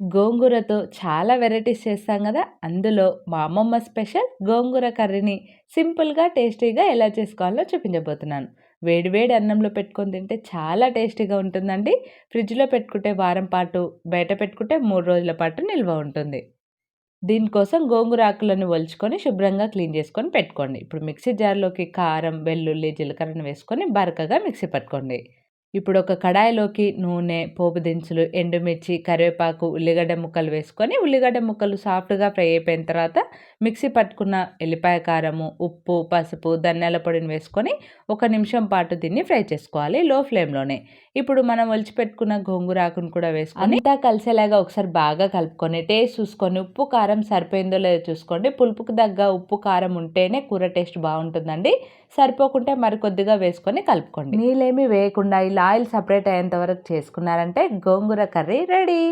గోంగూరతో చాలా వెరైటీస్ చేస్తాం కదా అందులో మా అమ్మమ్మ స్పెషల్ గోంగూర కర్రీని సింపుల్గా టేస్టీగా ఎలా చేసుకోవాలో చూపించబోతున్నాను. వేడివేడి అన్నంలో పెట్టుకొని తింటే చాలా టేస్టీగా ఉంటుందండి. ఫ్రిడ్జ్లో పెట్టుకుంటే వారం పాటు బయట పెట్టుకుంటే మూడు రోజుల పాటు నిల్వ ఉంటుంది. దీనికోసం గోంగూర ఆకులను ఒలుచుకొని శుభ్రంగా క్లీన్ చేసుకొని పెట్టుకోండి. ఇప్పుడు మిక్సీ జార్లోకి కారం వెల్లుల్లి జీలకర్రను వేసుకొని బరకగా మిక్సీ పట్టుకోండి. ఇప్పుడు ఒక కడాయిలోకి నూనె పోపు దినుసులు ఎండుమిర్చి కరివేపాకు ఉల్లిగడ్డ ముక్కలు వేసుకొని ఉల్లిగడ్డ ముక్కలు సాఫ్ట్గా ఫ్రై అయిపోయిన తర్వాత మిక్సీ పట్టుకున్న ఎల్లిపాయ కారము ఉప్పు పసుపు ధనియాల పొడిని వేసుకొని ఒక నిమిషం పాటు దీన్ని ఫ్రై చేసుకోవాలి లో ఫ్లేమ్లోనే. ఇప్పుడు మనం ఒలిచిపెట్టుకున్న గోంగూరకును కూడా వేసుకొని అంతా కలిసేలాగా ఒకసారి బాగా కలుపుకొని టేస్ట్ చూసుకొని ఉప్పు కారం సరిపోయిందో లేదో చూసుకోండి. పులుపుకు తగ్గ ఉప్పు కారం ఉంటేనే కూర టేస్ట్ బాగుంటుందండి. సరిపోకుంటే మరికొద్దిగా వేసుకొని కలుపుకోండి. నీళ్ళేమి వేయకుండా ఇలా ఆయిల్ సపరేట్ అయ్యేంత వరకు చేసుకున్నారంటే గోంగూర కర్రీ రెడీ.